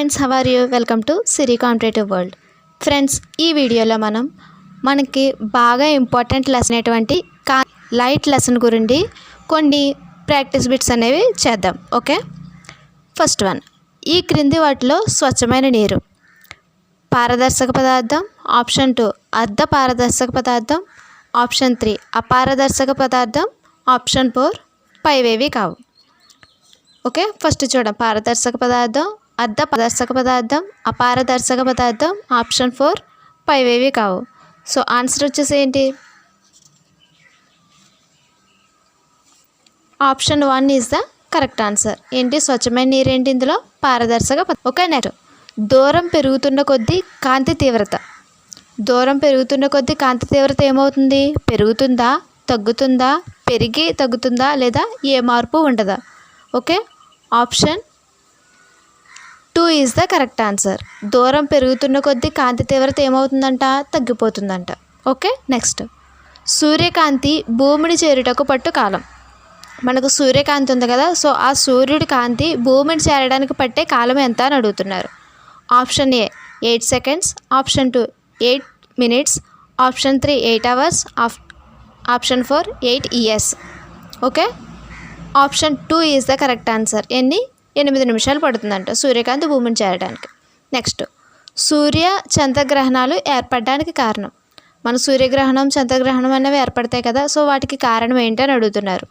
Friends how are you welcome to Siri competitive world friends ఈ వీడియోలో మనం మనకి బాగా ఇంపార్టెంట్ లెసన్ అయినటువంటి కా లైట్ లెసన్ గురించి కొన్ని ప్రాక్టీస్ బిట్స్ అనేవి చేద్దాం ఓకే ఫస్ట్ వన్ ఈ క్రింది వాటిలో స్వచ్ఛమైన నీరు. పారదర్శక పదార్థం ఆప్షన్ టూ అర్ధ పారదర్శక పదార్థం ఆప్షన్ త్రీ అపారదర్శక పదార్థం ఆప్షన్ ఫోర్ పైవేవి కావు. ఓకే ఫస్ట్ చూడండి పారదర్శక పదార్థం అర్ధ పారదర్శక పదార్థం అపారదర్శక పదార్థం ఆప్షన్ ఫోర్ పైవేవి కావు. సో ఆన్సర్ వచ్చేసి ఏంటి? Option one is the correct answer. ఏంటి? స్వచ్ఛమైన నీరు ఏంటి ఇందులో? పారదర్శక ఒక నెట్. దూరం పెరుగుతున్న కొద్దీ కాంతి తీవ్రత. దూరం పెరుగుతున్న కొద్దీ కాంతి తీవ్రత ఏమవుతుంది? పెరుగుతుందా? తగ్గుతుందా? పెరిగి తగ్గుతుందా? లేదా ఏ మార్పు ఉండదా? Okay? Option two is the correct answer. దూరం పెరుగుతున్న కొద్దీ కాంతి తీవ్రత ఏమవుతుందంట? తగ్గిపోతుందంట. Okay next. సూర్యకాంతి భూమిని చేరుటకు పట్టు కాలం. మనకు సూర్యకాంతి ఉంది కదా సో ఆ సూర్యుడి కాంతి భూమిని చేరడానికి పట్టే కాలం ఎంత అని అడుగుతున్నారు. Option A eight seconds. Option two eight minutes. Option three eight hours. Of option four eight years. Okay? Option two is the correct answer. ఎన్ని? ఎనిమిది నిమిషాలు పడుతుందంట. సూర్యకాంతి భూమిని చేరడానికి. నెక్స్ట్ సూర్య చంద్రగ్రహణాలు ఏర్పడడానికి కారణం. మన సూర్యగ్రహణం చంద్రగ్రహణం అనేవి ఏర్పడతాయి కదా సో వాటికి కారణం ఏంటి అని అడుగుతున్నారు.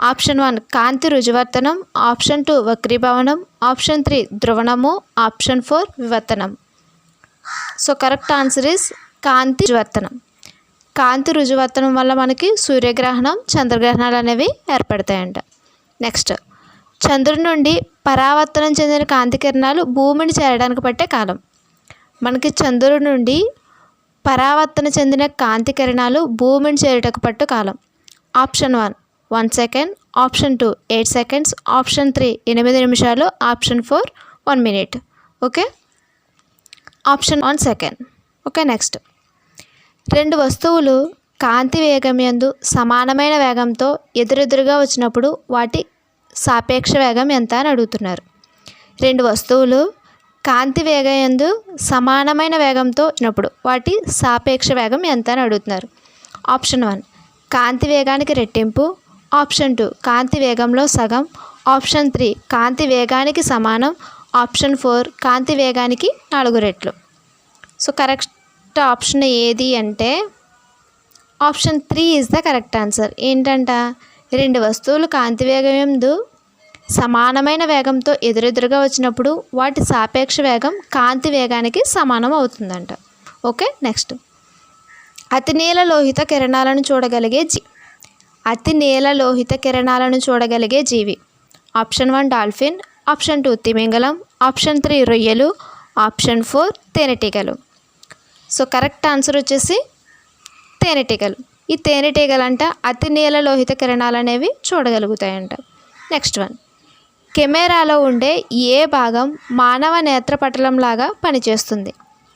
ఆప్షన్ వన్ కాంతి రుజువర్తనం. ఆప్షన్ టూ వక్రీభవనం. ఆప్షన్ త్రీ ధ్రువణము. ఆప్షన్ ఫోర్ వివర్తనం. సో కరెక్ట్ ఆన్సర్ ఇస్ కాంతి రుజువర్తనం. కాంతి రుజువర్తనం వల్ల మనకి సూర్యగ్రహణం చంద్రగ్రహణాలు అనేవి ఏర్పడతాయంట. నెక్స్ట్ చంద్రుడి నుండి పరావర్తనం చెందిన కాంతి కిరణాలు భూమిని చేరడానికి పట్టే కాలం. మనకి చంద్రుడి నుండి పరావర్తన చెందిన కాంతి కిరణాలు భూమిని చేరుటకు పట్టు కాలం. Option one one second. Option two eight seconds. Option three ఎనిమిది నిమిషాలు. Option four one minute. Okay? Option one second. Okay next. రెండు వస్తువులు కాంతి వేగం యందు సమానమైన వేగంతో ఎదురెదురుగా వచ్చినప్పుడు వాటి సాపేక్ష వేగం ఎంత అని అడుగుతున్నారు. రెండు వస్తువులు కాంతి వేగయందు సమానమైన వేగంతో ఉన్నప్పుడు వాటి సాపేక్ష వేగం ఎంత అని అడుగుతున్నారు. ఆప్షన్ వన్ కాంతి వేగానికి రెట్టింపు. ఆప్షన్ టూ కాంతి వేగంలో సగం. ఆప్షన్ త్రీ కాంతి వేగానికి సమానం. ఆప్షన్ ఫోర్ కాంతి వేగానికి నాలుగు రెట్లు. సో కరెక్ట్ ఆప్షన్ ఏది అంటే option three is the correct answer. ఏంటంట? రెండు వస్తువులు కాంతి వేగందు సమానమైన వేగంతో ఎదురెదురుగా వచ్చినప్పుడు వాటి సాపేక్ష వేగం కాంతి వేగానికి సమానం అవుతుందంట. Okay next. అతి నీల లోహిత కిరణాలను చూడగలిగే జీ అతి నీల లోహిత కిరణాలను చూడగలిగే జీవి. Option one dolphin option two తిమింగలం ఆప్షన్ త్రీ రొయ్యలు ఆప్షన్ ఫోర్ తేనెటీగలు. సో కరెక్ట్ ఆన్సర్ వచ్చేసి తేనెటీగలు. ఈ తేనెటీగలంట అతి నీలలోహిత కిరణాలు అనేవి చూడగలుగుతాయంట. నెక్స్ట్ వన్ కెమెరాలో ఉండే ఏ భాగం మానవ నేత్ర పటలంలాగా పనిచేస్తుంది?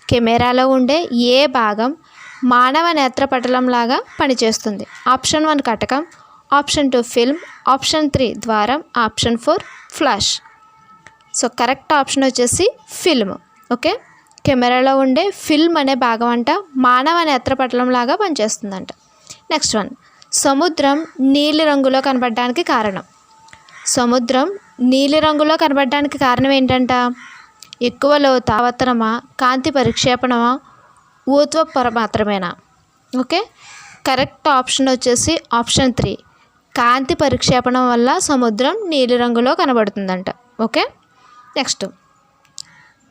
కెమెరాలో ఉండే ఏ భాగం మానవ నేత్రపటలంలాగా పనిచేస్తుంది? ఆప్షన్ వన్ కటకం option two film option three ద్వారం option four flash so correct option వచ్చేసి ఫిల్మ్ ఓకే కెమెరాలో ఉండే ఫిల్మ్ అనే భాగం అంట మానవ నేత్రపటలం లాగా పనిచేస్తుందంట. నెక్స్ట్ వన్ సముద్రం నీలి రంగులో కనబడడానికి కారణం. సముద్రం నీలి రంగులో కనబడడానికి కారణం ఏంటంట? ఎక్కువ లోతు ఆవర్తనమా కాంతి పరిక్షేపణమా? ఊత్వ పొర మాత్రమేనా? ఓకే? కరెక్ట్ ఆప్షన్ వచ్చేసి ఆప్షన్ త్రీ. కాంతి పరిక్షేపణం వల్ల సముద్రం నీలి రంగులో కనబడుతుందంట. ఓకే? నెక్స్ట్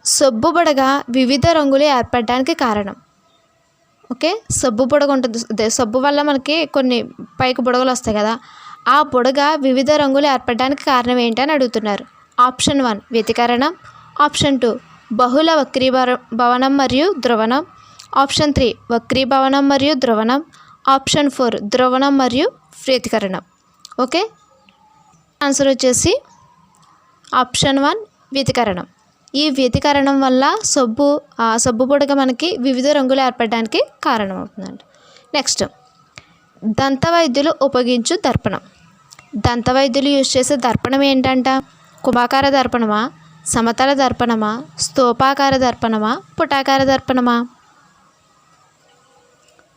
సొబ్బుబడగా వివిధ రంగులు ఏర్పడడానికి కారణం. ఓకే? సబ్బు బుడగ ఉంటుంది. సబ్బు వల్ల మనకి కొన్ని పైకి బుడగలు వస్తాయి కదా. ఆ బుడగ వివిధ రంగులు ఏర్పడడానికి కారణం ఏంటని అడుగుతున్నారు. ఆప్షన్ వన్ వ్యతికరణం. ఆప్షన్ టూ బహుళ వక్రీభవ భవనం మరియు ధ్రువణం ఆప్షన్ త్రీ వక్రీభవనం మరియు ధ్రువణం ఆప్షన్ ఫోర్ ధ్రువణం మరియు వ్యతికరణం. ఓకే? ఆన్సర్ వచ్చేసి ఆప్షన్ వన్ వ్యతికరణం. ఈ వ్యతికరణం వల్ల సబ్బు ఆ సబ్బు బుడగ మనకి వివిధ రంగులు ఏర్పడడానికి కారణమవుతుందండి. నెక్స్ట్ దంత వైద్యులు ఉపయోగించు దర్పణం. దంత వైద్యులు యూజ్ చేసే దర్పణం ఏంటంట? కుంభాకార దర్పణమా? సమతల దర్పణమా? స్తూపాకార దర్పణమా? పుటాకార దర్పణమా?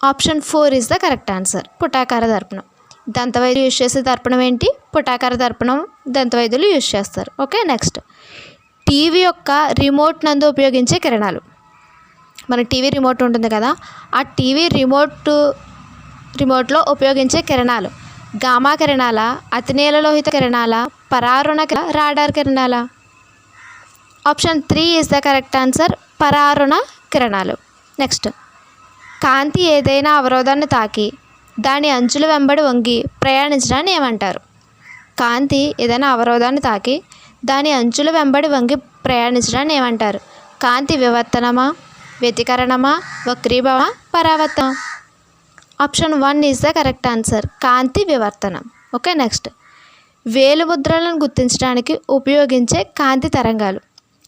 Option four is the correct answer పుటాకార దర్పణం. దంతవైద్యులు యూజ్ చేసే దర్పణం ఏంటి? పుటాకార దర్పణం దంతవైద్యులు యూజ్ చేస్తారు. ఓకే నెక్స్ట్ టీవీ యొక్క రిమోట్ నందు ఉపయోగించే కిరణాలు. మన టీవీ రిమోట్ ఉంటుంది కదా ఆ టీవీ రిమోట్ రిమోట్లో ఉపయోగించే కిరణాలు. గామా కిరణాల అతినీలలోహిత కిరణాల పరారుణ కిర- రాడార్ కిరణాల. Option three is the correct answer పరారుణ కిరణాలు. నెక్స్ట్ కాంతి ఏదైనా అవరోధాన్ని తాకి దాని అంచుల వెంబడి వంగి ప్రయాణించడాన్ని ఏమంటారు? కాంతి ఏదైనా అవరోధాన్ని తాకి దాని అంచుల వెంబడి వంగి ప్రయాణించడాన్ని ఏమంటారు? కాంతి వివర్తనమా? వ్యతికరణమా? వక్రీభవ పరావర్తనం option one is the correct answer. Kanthi వివర్తనం. Okay next. వేలుముద్రలను గుర్తించడానికి ఉపయోగించే కాంతి తరంగాలు.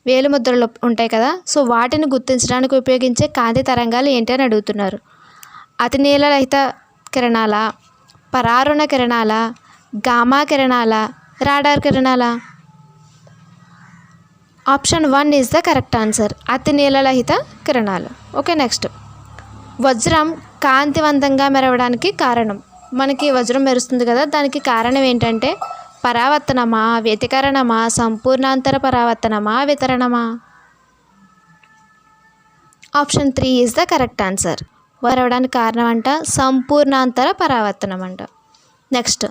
వేలుముద్రలు ఉంటాయి కదా సో వాటిని గుర్తించడానికి ఉపయోగించే కాంతి తరంగాలు ఏంటి అని అడుగుతున్నారు. అతి నీలరహిత కిరణాల? పరారుణ కిరణాల? గామా కిరణాల? రాడార్ కిరణాల? Option one is the correct answer అతి నీలరహిత కిరణాలు. ఓకే నెక్స్ట్ వజ్రం కాంతివంతంగా మెరవడానికి కారణం. మనకి వజ్రం మెరుస్తుంది కదా దానికి కారణం ఏంటంటే పరావర్తనమా వ్యతికరణమా సంపూర్ణాంతర పరావర్తనమా వితరణమా? Option three is the correct answer మెరవడానికి కారణం అంట సంపూర్ణాంతర పరావర్తనం అంట. నెక్స్ట్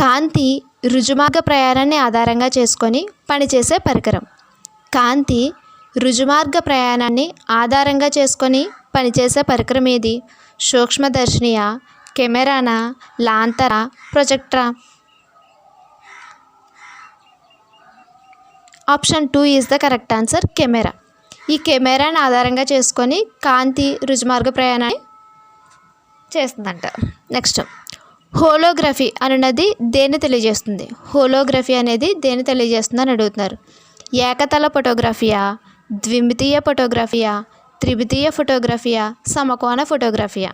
కాంతి రుజుమార్గ ప్రయాణాన్ని ఆధారంగా చేసుకొని పనిచేసే పరికరం. కాంతి రుజుమార్గ ప్రయాణాన్ని ఆధారంగా చేసుకొని పనిచేసే పరికరం ఏది? సూక్ష్మదర్శినియా కెమెరానా లాంతరా ప్రొజెక్టరా? Option two is the correct answer camera. ఈ కెమెరాని ఆధారంగా చేసుకొని కాంతి రుజుమార్గ ప్రయాణాన్ని చేస్తుందంట. నెక్స్ట్ హోలోగ్రఫీ అనున్నది దేన్ని తెలియజేస్తుంది? హోలోగ్రఫీ అనేది దేన్ని తెలియజేస్తుంది అని అడుగుతున్నారు. ఏకతల ఫోటోగ్రఫియా ద్విమితీయ ఫోటోగ్రఫియా త్రిమితీయ ఫోటోగ్రఫియా సమకోణ ఫోటోగ్రఫియా?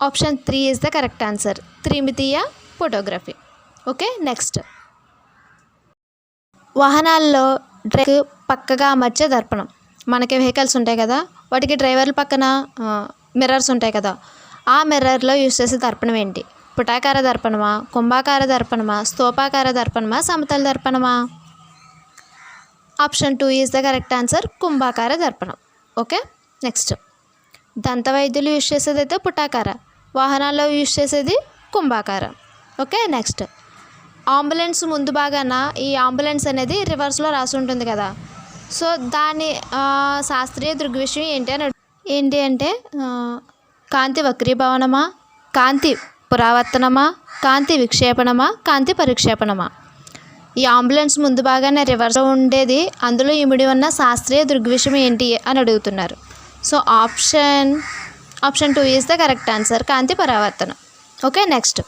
Option three is the correct answer త్రిమితీయ photography. Okay next వాహనాల్లో డ్రైవ్ పక్కగా అమర్చే దర్పణం. మనకి వెహికల్స్ ఉంటాయి కదా వాటికి డ్రైవర్ల పక్కన మిర్రర్స్ ఉంటాయి కదా. ఆ మిర్రర్లో యూస్ చేసే దర్పణం ఏంటి? పుటాకార దర్పణమా కుంభాకార దర్పణమా స్తూపాకార దర్పణమా సమతల దర్పణమా option two is the correct answer కుంభాకార దర్పణం ఓకే నెక్స్ట్ దంత వైద్యులు యూస్ చేసేది అయితే పుటాకార వాహనాల్లో యూజ్ చేసేది కుంభాకార. ఓకే నెక్స్ట్ అంబులెన్స్ ముందు భాగాన ఈ అంబులెన్స్ అనేది రివర్స్లో రాసి ఉంటుంది కదా. సో దాని శాస్త్రీయ దృగ్విషయం ఏంటి అని ఏంటి అంటే కాంతి వక్రీభవనమా? కాంతి పురావర్తనమా కాంతి విక్షేపణమా? కాంతి పరిక్షేపణమా? ఈ అంబులెన్స్ ముందు భాగానే రివర్స్ ఉండేది అందులో ఇమిడి ఉన్న శాస్త్రీయ దృగ్విషయం ఏంటి అని అడుగుతున్నారు. So option option two is the correct answer. కాంతి పరావర్తనం ఓకే నెక్స్ట్.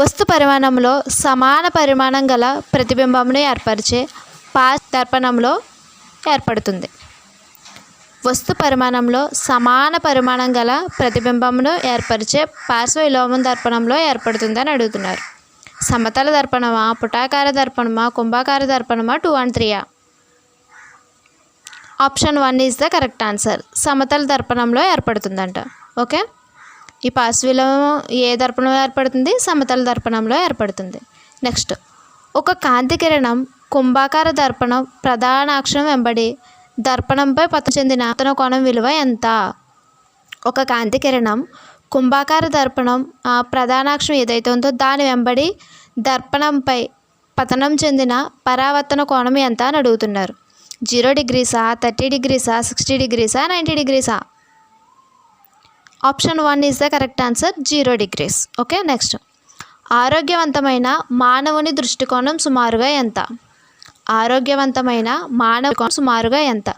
వస్తు పరిమాణంలో సమాన పరిమాణం గల ప్రతిబింబంను ఏర్పరిచే పాస్ దర్పణంలో ఏర్పడుతుంది. వస్తు పరిమాణంలో సమాన పరిమాణం గల ప్రతిబింబమును ఏర్పరిచే పార్శ్వ విలోమం దర్పణంలో ఏర్పడుతుందని అడుగుతున్నారు. సమతల దర్పణమా పుటాకార దర్పణమా కుంభాకార దర్పణమా two and త్రీయా option one is the correct answer సమతల దర్పణంలో ఏర్పడుతుందంట. ఓకే ఈ పార్శ్వలో ఏ దర్పణంలో ఏర్పడుతుంది? సమతల దర్పణంలో ఏర్పడుతుంది. నెక్స్ట్ ఒక కాంతి కిరణం కుంభాకార దర్పణం ప్రధాన అక్షరం వెంబడి దర్పణంపై పతనం చెందిన అతను కోణం విలువ ఎంత? ఒక కాంతి కిరణం కుంభాకార దర్పణం ప్రధానాక్షం ఏదైతే ఉందో దాని వెంబడి దర్పణంపై పతనం చెందిన పరావర్తన కోణం ఎంత అని అడుగుతున్నారు. జీరో డిగ్రీసా థర్టీ డిగ్రీసా సిక్స్టీ డిగ్రీసా ninety డిగ్రీసా? Option one is the correct answer zero degrees. Okay next. ఆరోగ్యవంతమైన మానవుని దృష్టికోణం సుమారుగా ఎంత? ఆరోగ్యవంతమైన మానవ సుమారుగా ఎంత?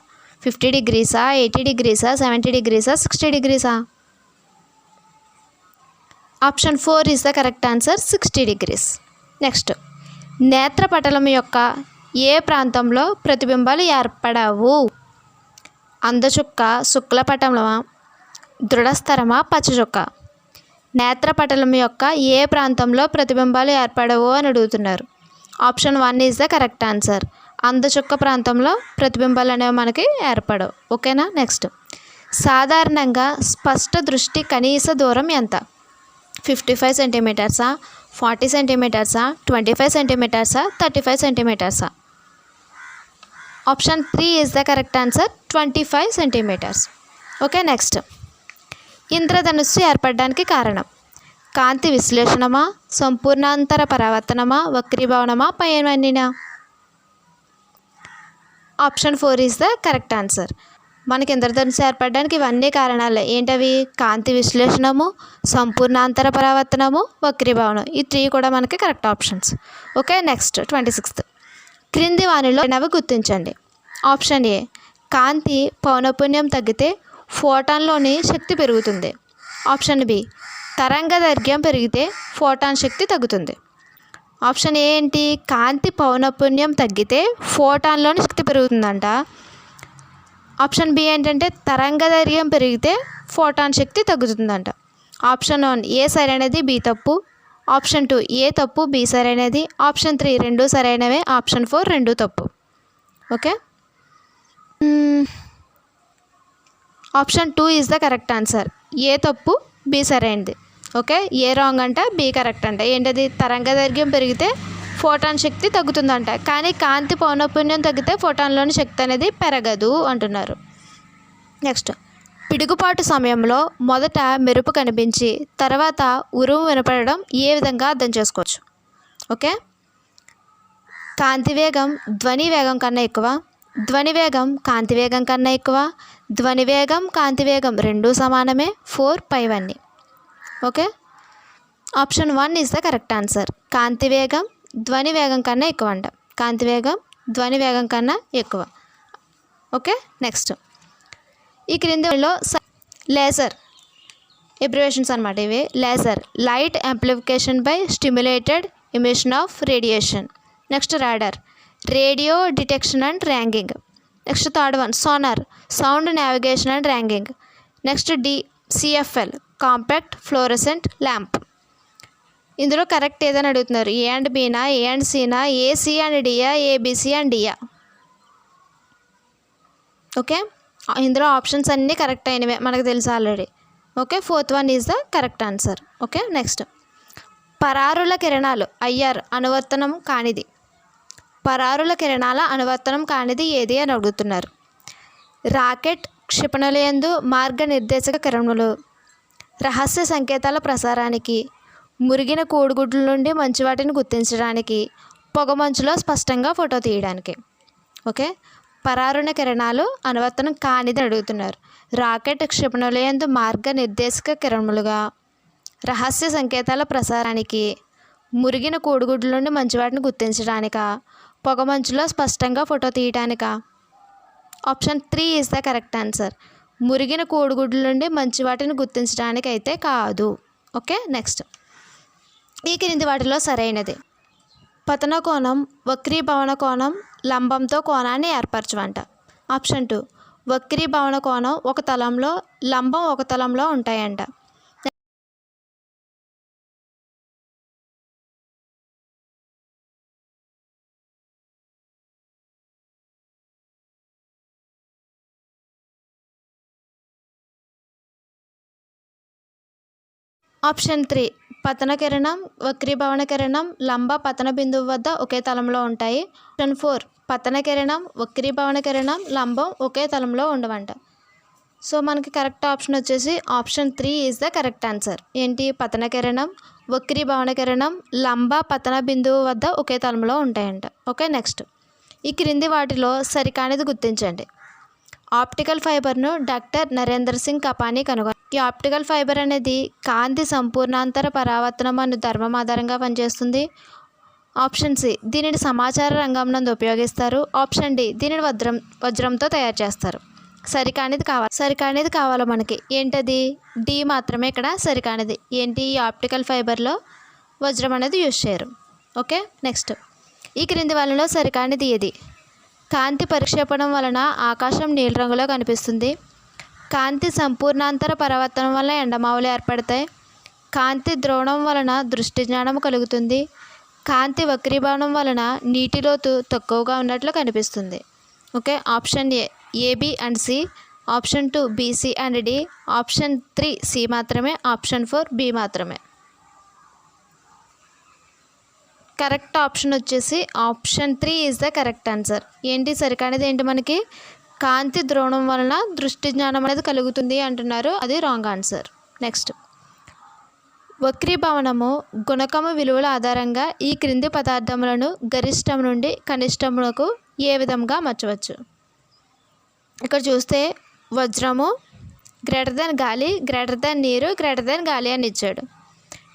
ఫిఫ్టీ డిగ్రీసా ఎయిటీ డిగ్రీసా సెవెంటీ డిగ్రీసా sixty డిగ్రీసా? Option four is the correct answer sixty degrees. Next నేత్రపటలం యొక్క ఏ ప్రాంతంలో ప్రతిబింబాలు ఏర్పడవు? అందచుక్క శుక్లపటలమా దృఢస్థరమా పచ్చచుక్క? నేత్రపటలం యొక్క ఏ ప్రాంతంలో ప్రతిబింబాలు ఏర్పడవు అని అడుగుతున్నారు. Option one is the correct answer. అందచుక్క ప్రాంతంలో ప్రతిబింబాలు అనేవి మనకి ఏర్పడవు. ఓకేనా? నెక్స్ట్. సాధారణంగా స్పష్ట దృష్టి కనీస దూరం ఎంత? ఫిఫ్టీ ఫైవ్ సెంటీమీటర్సా? ఫార్టీ సెంటీమీటర్సా? ట్వంటీ ఫైవ్ సెంటీమీటర్సా? Thirty five సెంటీమీటర్సా? Option three is the correct answer. Twenty five centimetres. Okay next. ఇంద్రధనుస్సు ఏర్పడడానికి కారణం. కాంతి విశ్లేషణమా? సంపూర్ణాంతర పరావర్తనమా? వక్రీభవనమా? పైన option four is the correct answer. మనకి ఇంద్రధనుసు ఏర్పడడానికి ఇవన్నీ కారణాలే. ఏంటవి? కాంతి విశ్లేషణము సంపూర్ణాంతర పరావర్తనము వక్రీభవనం. ఈ త్రీ కూడా మనకి correct options. Okay next twenty sixth క్రింది వానిలో నవి గుర్తించండి. ఆప్షన్ ఏ కాంతి పౌనపుణ్యం తగ్గితే ఫోటాన్లోని శక్తి పెరుగుతుంది. ఆప్షన్ బి తరంగ దైర్ఘ్యం పెరిగితే ఫోటాన్ శక్తి తగ్గుతుంది. ఆప్షన్ ఏ ఏంటి? కాంతి పౌనపుణ్యం తగ్గితే ఫోటాన్లోని శక్తి పెరుగుతుందంట. ఆప్షన్ బి ఏంటంటే తరంగ దైర్ఘ్యం పెరిగితే ఫోటాన్ శక్తి తగ్గుతుందంట. ఆప్షన్ వన్ ఏ సరైనది బి తప్పు. ఆప్షన్ టూ ఏ తప్పు బి సరైనది ఆప్షన్ త్రీ రెండు సరైనవే ఆప్షన్ ఫోర్ రెండు తప్పు. Okay? Option two is the correct answer. A తప్పు బి సరైనది. ఓకే? ఏ రాంగ్ అంటే బి కరెక్ట్ అంట. ఏంటది? తరంగ దైర్ఘ్యం పెరిగితే ఫోటాన్ శక్తి తగ్గుతుందంట. కానీ కాంతి పౌనపుణ్యం తగ్గితే ఫోటాన్లోని శక్తి అనేది పెరగదు అంటున్నారు. నెక్స్ట్. పిడుగుపాటు సమయంలో మొదట మెరుపు కనిపించి తర్వాత ఉరుము వినపడడం ఏ విధంగా అర్థం చేసుకోవచ్చు? ఓకే? కాంతి వేగం ధ్వని వేగం కన్నా ఎక్కువ ధ్వని వేగం కాంతి వేగం కన్నా ఎక్కువ ధ్వని వేగం కాంతి వేగం రెండూ సమానమే? ఫోర్ పైవన్నీ okay? Option one is the correct answer. కాంతి వేగం ధ్వని వేగం కన్నా ఎక్కువ అంట. కాంతి వేగం ధ్వని వేగం కన్నా ఎక్కువ. ఓకే? నెక్స్ట్. ఈ క్రిందిలో లేజర్. ఎబ్రివేషన్స్ అనమాట ఇవి. Laser. Light amplification by stimulated emission of radiation. Next radar. Radio detection and ranging next third one. Sonar. Sound navigation and ranging next D CFL compact fluorescent lamp. ఇందులో correct ఏదని అడుగుతున్నారు. A and బీనా A and సీనా AC and డియా ABC and డియా okay? ఇందులో options అన్నీ correct అయినవే. మనకు తెలుసు already. Okay? Fourth one is the correct answer. Okay? Next. పరారుల కిరణాలు ఐఆర్ అనువర్తనం కానిది. పరారుల కిరణాల అనువర్తనం కానిది ఏది అని అడుగుతున్నారు. రాకెట్ క్షిపణులయందు మార్గనిర్దేశక కిరణములు రహస్య సంకేతాల ప్రసారానికి మురిగిన కోడిగుడ్ల నుండి మంచి వాటిని గుర్తించడానికి పొగమంచులో స్పష్టంగా ఫోటో తీయడానికి. ఓకే? పరారుణ కిరణాలు అనువర్తనం కానిది అడుగుతున్నారు. రాకెట్ క్షిపణులందు మార్గనిర్దేశక కిరణములుగా రహస్య సంకేతాల ప్రసారానికి మురిగిన కోడిగుడ్ల నుండి మంచి వాటిని గుర్తించడానిక పొగమంచులో స్పష్టంగా photo తీయడానిక option three is the correct answer. మురిగిన కోడిగుడ్ల నుండి మంచి వాటిని గుర్తించడానికి అయితే కాదు. Okay next. ఈ క్రింది వాటిలో సరైనది. పతన కోణం వక్రీభవన కోణం లంబంతో కోణాన్ని ఏర్పరచమంట ఆప్షన్ టూ వక్రీభవన కోణం ఒక తలంలో లంబం ఒక తలంలో ఉంటాయంట. ఆప్షన్ త్రీ పతన కిరణం వక్రీభవన కిరణం లంబ పతన బిందువు వద్ద ఒకే తలంలో ఉంటాయి. ఆప్షన్ ఫోర్ పతన కిరణం వక్రీభవన కిరణం లంబం ఒకే తలంలో ఉండవంట. సో మనకి కరెక్ట్ ఆప్షన్ వచ్చేసి option three is the correct answer. ఏంటి? పతన కిరణం వక్రీభవన కిరణం లంబ పతన బిందువు వద్ద ఒకే తలంలో ఉంటాయంట. Okay next. ఈ క్రింది వాటిలో సరికానిది గుర్తించండి. ఆప్టికల్ ఫైబర్ను డాక్టర్ నరేందర్ సింగ్ కపానీ కనుగొన్నారు. ఈ ఆప్టికల్ ఫైబర్ అనేది కాంతి సంపూర్ణాంతర పరావర్తనం అను ధర్మం ఆధారంగా పనిచేస్తుంది. ఆప్షన్ సి దీనిని సమాచార రంగం నందు ఉపయోగిస్తారు. ఆప్షన్ డి దీనిని వజ్రం వజ్రంతో తయారు చేస్తారు. సరికానిది కావాలి సరికానిది కావాలి మనకి? ఏంటది? డి మాత్రమే ఇక్కడ సరికానిది. ఏంటి? ఈ ఆప్టికల్ ఫైబర్లో వజ్రం అనేది యూజ్ చేయరు. ఓకే? నెక్స్ట్. ఈ క్రింది వాళ్ళలో సరికానిది ఏది? కాంతి పరిక్షేపణం వలన ఆకాశం నీలి రంగులో కనిపిస్తుంది. కాంతి సంపూర్ణాంతర పరావర్తనం వలన ఎండమావులు ఏర్పడతాయి. కాంతి ద్రోణం వలన దృష్టి జ్ఞానం కలుగుతుంది. కాంతి వక్రీభవనం వలన నీటి లోతు తక్కువగా ఉన్నట్లు కనిపిస్తుంది. Okay option A AB and C. Option two BC and D. Option three C మాత్రమే. ఆప్షన్ ఫోర్ బి మాత్రమే. కరెక్ట్ ఆప్షన్ వచ్చేసి option three is the correct answer ఏంటి సరికానేది? ఏంటి మనకి? కాంతి ద్రోణం వలన దృష్టి జ్ఞానం అనేది కలుగుతుంది అంటున్నారు. అది రాంగ్ ఆన్సర్ నెక్స్ట్ వక్రీభవనము గుణకము విలువల ఆధారంగా ఈ క్రింది పదార్థములను గరిష్టం నుండి కనిష్టములకు ఏ విధంగా మార్చవచ్చు? ఇక్కడ చూస్తే వజ్రము గ్రేటర్ దెన్ గాలి గ్రేటర్ దెన్ నీరు గ్రేటర్ దెన్ గాలి అని ఇచ్చాడు.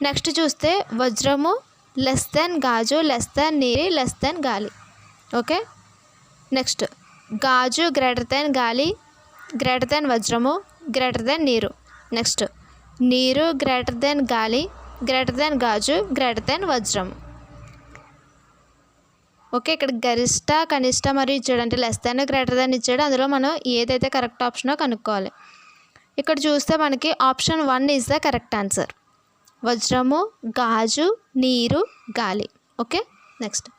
నెక్స్ట్ చూస్తే వజ్రము లెస్ దెన్ గాజు లెస్ దెన్ నీరు లెస్ దెన్ గాలి. ఓకే? నెక్స్ట్. గాజు గ్రేటర్ దెన్ గాలి గ్రేటర్ దెన్ వజ్రము గ్రేటర్ దెన్ నీరు. నెక్స్ట్. నీరు గ్రేటర్ దెన్ గాలి గ్రేటర్ దెన్ గాజు గ్రేటర్ దెన్ వజ్రము ఓకే? ఇక్కడ గరిష్ట కనిష్ట మరియు ఇచ్చాడు అంటే లెస్ దాన్ గ్రేటర్ దాన్ ఇచ్చాడు అందులో మనం ఏదైతే కరెక్ట్ ఆప్షనో కనుక్కోవాలి. ఇక్కడ చూస్తే మనకి option one is the correct answer. వజ్రము గాజు నీరు గాలి. ఓకే? నెక్స్ట్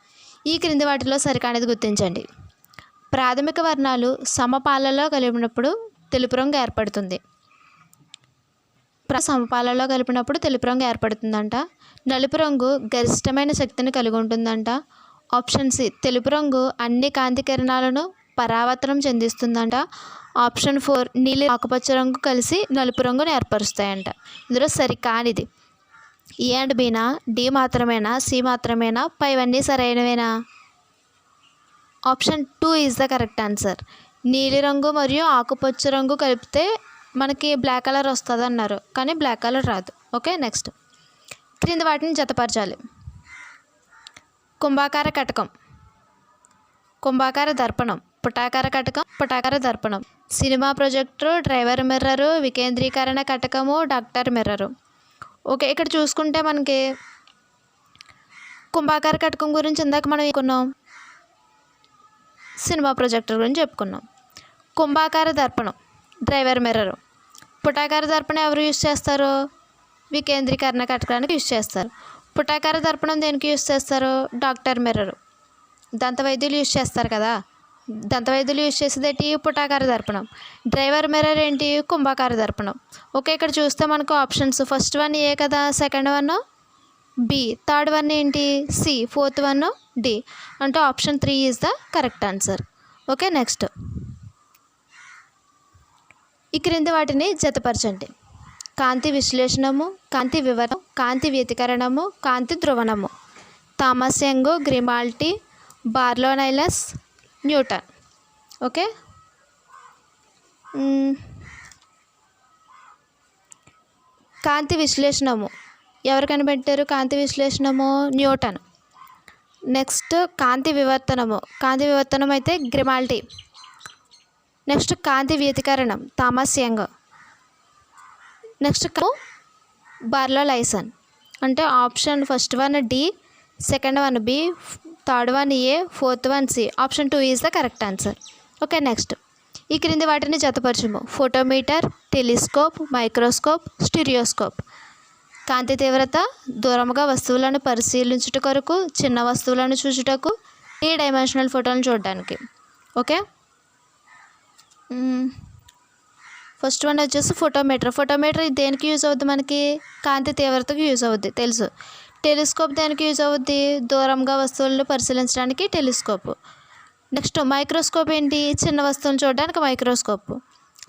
ఈ క్రింది వాటిలో సరికానిది గుర్తించండి. ప్రాథమిక వర్ణాలు సమపాలలో కలిపినప్పుడు తెలుపు రంగు ఏర్పడుతుంది. ప్ర సమపాలలో కలిపినప్పుడు తెలుపు రంగు ఏర్పడుతుందంట. నలుపు రంగు గరిష్టమైన శక్తిని కలిగి ఉంటుందంట. ఆప్షన్ సి తెలుపు రంగు అన్ని కాంతి కిరణాలను పరావర్తనం చెందిస్తుందంట. ఆప్షన్ ఫోర్ నీలి ఆకుపచ్చ రంగు కలిసి నలుపు రంగును ఏర్పరుస్తాయంట. ఇందులో సరికానిది. ఏ అండ్ బీనా డి మాత్రమేనా? సి మాత్రమేనా? పైవన్నీ సరైనవేనా? Option two is the correct answer. నీలిరంగు మరియు ఆకుపచ్చ రంగు కలిపితే మనకి బ్లాక్ కలర్ వస్తుంది అన్నారు కానీ బ్లాక్ కలర్ రాదు. Okay next. క్రింది వాటిని జతపరచాలి. కుంభాకార కటకం. కుంభాకార దర్పణం. పుటాకార కటకం పుటాకార దర్పణం. సినిమా ప్రొజెక్టరు డ్రైవర్ మిర్రరు వికేంద్రీకరణ కటకము డాక్టర్ మిర్రరు. ఓకే ఇక్కడ చూసుకుంటే మనకి కుంభాకార కటకం గురించి ఇందాక మనం చెప్పుకున్నాం. సినిమా ప్రొజెక్టర్ గురించి చెప్పుకున్నాం. కుంభాకార దర్పణం డ్రైవర్ మిర్రర్. పుటాకార దర్పణం ఎవరు యూజ్ చేస్తారు? వికేంద్రీకరణ కట్టడానికి యూజ్ చేస్తారు. పుటాకార దర్పణం దేనికి యూజ్ చేస్తారు? Doctor mirror. దంత వైద్యులు యూస్ చేస్తారు కదా. దంత వైద్యులు యూస్ చేసేదేంటి పుటాకార దర్పణం. డ్రైవర్ మిర్రర్ ఏంటి? కుంభాకార దర్పణం. ఓకే ఇక్కడ చూస్తే మనకు ఆప్షన్స్. ఫస్ట్ వన్ ఏ కదా? Second one B. Third one ఏంటి? సి. Fourth one D. అంటే option three is the correct answer. Okay next. ఈ క్రింది వాటిని జతపరచండి. కాంతి విశ్లేషణము కాంతి వివరం కాంతి వ్యతికరణము కాంతి ధ్రువణము. థామస్ యంగ్ గ్రిమాల్టీ బార్లోనైలస్ న్యూటన్. ఓకే? కాంతి విశ్లేషణము. ఎవరు కనిపెట్టారు కాంతి విశ్లేషణము? న్యూటన్. నెక్స్ట్ కాంతి వివర్తనము. కాంతి వివర్తనం అయితే గ్రిమాల్టీ. నెక్స్ట్ కాంతి వ్యతికరణం. Thomas Young. నెక్స్ట్ బార్లో లైసన్ అంటే option first one D second one B third one A fourth one C. Option two is the correct answer. Okay next. ఈ క్రింది వాటిని జతపరచము. Photometer telescope microscope stereoscope. కాంతి తీవ్రత దూరముగా వస్తువులను పరిశీలించుట కొరకు చిన్న వస్తువులను చూచుటకు త్రీ డైమెన్షనల్ ఫోటోలను చూడడానికి. ఓకే? ఫస్ట్ వన్ వచ్చేసి ఫోటోమీటర్. ఫోటోమీటర్ దేనికి యూజ్ అవుద్ది మనకి? కాంతి తీవ్రతకు యూజ్ అవుద్ది. తెలుసు. టెలిస్కోప్ దేనికి యూజ్ అవుద్ది. దూరంగా వస్తువులను పరిశీలించడానికి టెలిస్కోప్. నెక్స్ట్ మైక్రోస్కోప్ ఏంటి? చిన్న వస్తువులను చూడడానికి మైక్రోస్కోప్.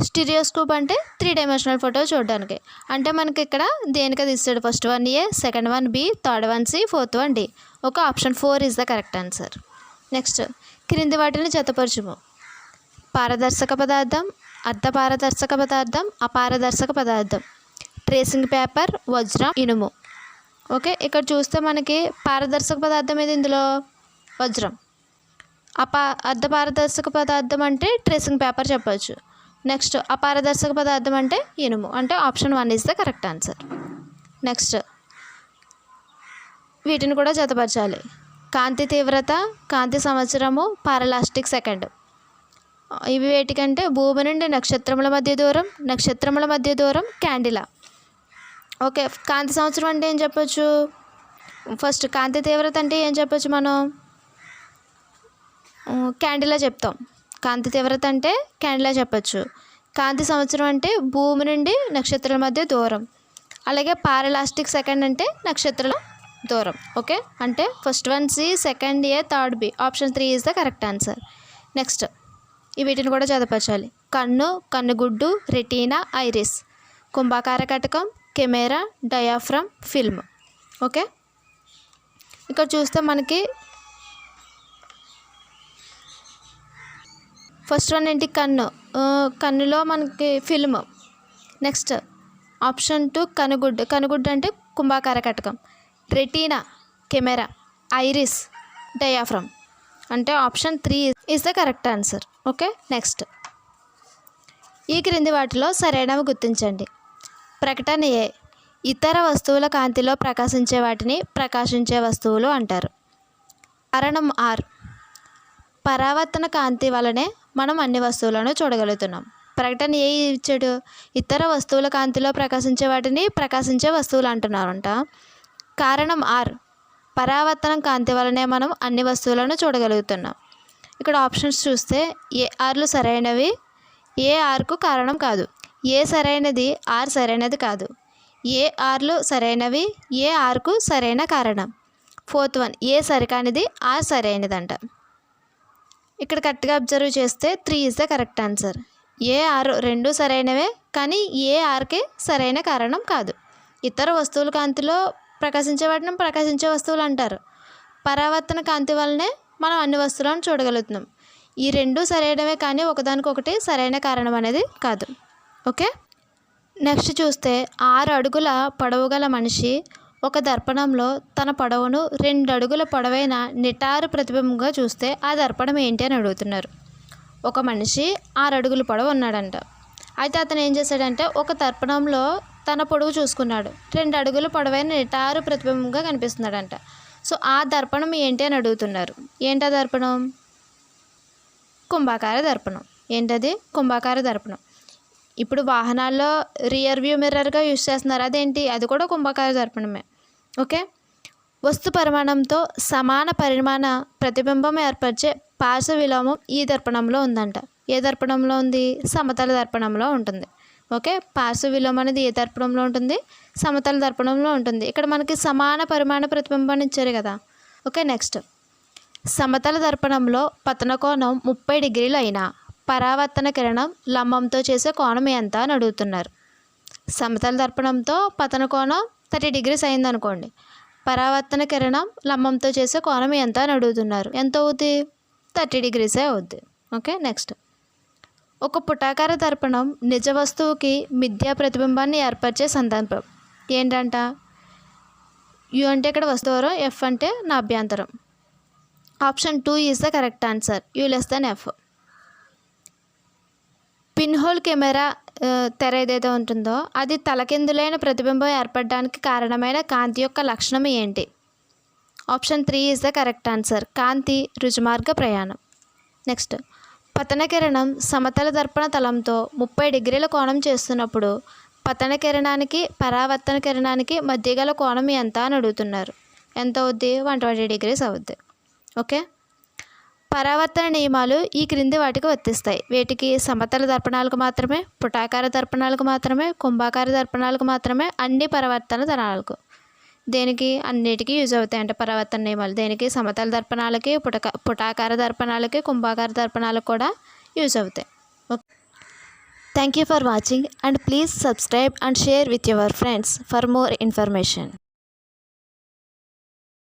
స్టీరియోస్కోప్ అంటే త్రీ డైమెన్షనల్ ఫోటో చూడడానికి. అంటే మనకి ఇక్కడ దేనికి అది ఇస్తాడు first one A second one B third one C fourth one D. ఒక option four is the correct answer. Next క్రింది వాటిని జతపరచుము. పారదర్శక పదార్థం అర్ధపారదర్శక పదార్థం అపారదర్శక పదార్థం. ట్రేసింగ్ పేపర్ వజ్రం ఇనుము. ఓకే ఇక్కడ చూస్తే మనకి పారదర్శక పదార్థం ఏది ఇందులో? వజ్రం. అపా అర్ధ పారదర్శక పదార్థం అంటే ట్రేసింగ్ పేపర్ చెప్పవచ్చు నెక్స్ట్ అపారదర్శక పదార్థం అంటే ఇనుము. అంటే option one is the correct answer. Next వీటిని కూడా జతపరచాలి. కాంతి తీవ్రత కాంతి సంవత్సరము పారలాస్టిక్ సెకండ్. ఇవి వేటికంటే భూమి నుండి నక్షత్రముల మధ్య దూరం నక్షత్రముల మధ్య దూరం క్యాండిలా. ఓకే కాంతి సంవత్సరం అంటే ఏం చెప్పొచ్చు? ఫస్ట్ కాంతి తీవ్రత అంటే ఏం చెప్పొచ్చు మనం? క్యాండిలా చెప్తాం. కాంతి తీవ్రత అంటే క్యాండిలా చెప్పచ్చు. కాంతి సంవత్సరం అంటే భూమి నుండి నక్షత్రాల మధ్య దూరం. అలాగే పారలాస్టిక్ సెకండ్ అంటే నక్షత్రాల దూరం. ఓకే అంటే first one C second A third B. Option three is the correct answer. Next ఈ వీటిని కూడా చదవపరచాలి. కన్ను కన్నుగుడ్డు రెటీనా ఐరిస్. కుంభాకార కటకం కెమెరా డయాఫ్రమ్ ఫిల్మ్. ఓకే? ఇక్కడ చూస్తే మనకి ఫస్ట్ వన్ ఏంటి? కన్ను. కన్నులో మనకి ఫిల్మ్. నెక్స్ట్ ఆప్షన్ టూ కనుగుడ్డు. కనుగుడ్డు అంటే కుంభాకార కటకం. Retina camera iris diaphragm. అంటే option three is the correct answer. Okay? Next. ఈ క్రింది వాటిలో సరైనవి గుర్తించండి. ప్రకటన ఏ ఇతర వస్తువుల కాంతిలో ప్రకాశించే వాటిని ప్రకాశించే వస్తువులు అంటారు. కారణం ఆర్. పరావర్తన కాంతి వలనే మనం అన్ని వస్తువులను చూడగలుగుతున్నాం. ప్రకటన ఏ ఇచ్చాడు? ఇతర వస్తువుల కాంతిలో ప్రకాశించే వాటిని ప్రకాశించే వస్తువులు అంటున్నారంట. కారణం ఆర్. పరావర్తనం కాంతి వలనే మనం అన్ని వస్తువులను చూడగలుగుతున్నాం. ఇక్కడ ఆప్షన్స్ చూస్తే ఏ ఆర్లు సరైనవి? ఏ ఆర్కు కారణం కాదు. ఏ సరైనది? ఆర్ సరైనది కాదు. ఏ ఆర్లు సరైనవి? ఏ ఆర్కు సరైన కారణం? ఫోర్త్ వన్ ఏ సరికానిది? ఆర్ సరైనదంట. ఇక్కడ కరెక్ట్గా అబ్జర్వ్ చేస్తే three is the correct answer. A R రెండు సరైనవే కానీ ఏ ఆర్కే సరైన కారణం కాదు. ఇతర వస్తువుల కాంతిలో ప్రకాశించే వాటిని ప్రకాశించే వస్తువులు అంటారు. పరావర్తన కాంతి వల్లనే మనం అన్ని వస్తువులను చూడగలుగుతున్నాం. ఈ రెండు సరైనవే కానీ ఒకదానికొకటి సరైన కారణం అనేది కాదు. ఓకే? నెక్స్ట్ చూస్తే ఆరు అడుగుల పొడవు గల మనిషి ఒక దర్పణంలో తన పడవను రెండు అడుగుల పొడవైన నిటారు ప్రతిబింబంగా చూస్తే ఆ దర్పణం ఏంటి అని అడుగుతున్నారు. ఒక మనిషి ఆరు అడుగుల పొడవు ఉన్నాడంట. అయితే అతను ఏం చేశాడంటే ఒక దర్పణంలో తన పొడవు చూసుకున్నాడు. రెండు అడుగుల పొడవైన నిటారు ప్రతిబింబంగా కనిపిస్తున్నాడంట. సో ఆ దర్పణం ఏంటి అని అడుగుతున్నారు. ఏంటి దర్పణం? కుంభాకార దర్పణం. ఏంటది? కుంభాకార దర్పణం. ఇప్పుడు వాహనాల్లో రియర్ వ్యూ మిర్రర్గా యూజ్ చేస్తున్నారు. అదేంటి? అది కూడా కుంభాకార దర్పణమే. ఓకే? వస్తు పరిమాణంతో సమాన పరిమాణ ప్రతిబింబం ఏర్పరిచే పార్శ్వ విలోమం ఈ దర్పణంలో ఉందంట. ఏ దర్పణంలో ఉంది? సమతల దర్పణంలో ఉంటుంది. ఓకే? పార్శ్వ విలోమం అనేది ఏ దర్పణంలో ఉంటుంది? సమతల దర్పణంలో ఉంటుంది. ఇక్కడ మనకి సమాన పరిమాణ ప్రతిబింబాన్ని ఇచ్చారు కదా. ఓకే? నెక్స్ట్. సమతల దర్పణంలో పతన కోణం ముప్పై డిగ్రీలు అయినా పరావర్తన కిరణం లంబంతో చేసే కోణం ఎంత అని అడుగుతున్నారు. సమతల దర్పణంతో పతన కోణం థర్టీ డిగ్రీస్ అయిందనుకోండి. పరావర్తన కిరణం లంబంతో చేసే కోణం ఎంత అని అడుగుతున్నారు. ఎంత అవుద్ది? థర్టీ డిగ్రీసే అవుద్ది. Okay next. ఒక పుటాకార దర్పణం నిజ వస్తువుకి మిథ్యా ప్రతిబింబాన్ని ఏర్పరిచే సందర్భం. ఏంటంట? యు అంటే ఇక్కడ వస్తువరం ఎఫ్ అంటే నా అభ్యంతరం. Option two is the correct answer. U less than F. Pinhole camera తెర ఏదైతే ఉంటుందో అది తలకిందులైన ప్రతిబింబం ఏర్పడడానికి కారణమైన కాంతి యొక్క లక్షణం ఏంటి? Option three is the correct answer. కాంతి రుజుమార్గ ప్రయాణం. నెక్స్ట్ పతన కిరణం సమతల దర్పణ తలంతో ముప్పై డిగ్రీల కోణం చేస్తున్నప్పుడు పతన కిరణానికి పరావర్తన కిరణానికి మధ్య గల కోణం ఎంత అని అడుగుతున్నారు. ఎంత అవుద్ది? వన్ ట్వంటీ డిగ్రీస్ అవుద్ది. ఓకే? పరావర్తన నియమాలు ఈ క్రింది వాటికి వర్తిస్తాయి. వీటికి సమతల దర్పణాలకు మాత్రమే పుటాకార దర్పణాలకు మాత్రమే కుంభాకార దర్పణాలకు మాత్రమే అన్ని పరావర్తన దళాలకు దేనికి? అన్నిటికీ యూజ్ అవుతాయి అంటే పరావర్తన నియమాలు. దేనికి? సమతల దర్పణాలకి పుటక పుటాకార దర్పణాలకి కుంభాకార దర్పణాలకు కూడా యూజ్ అవుతాయి. Okay. Thank you for watching and please subscribe and share with your friends for more information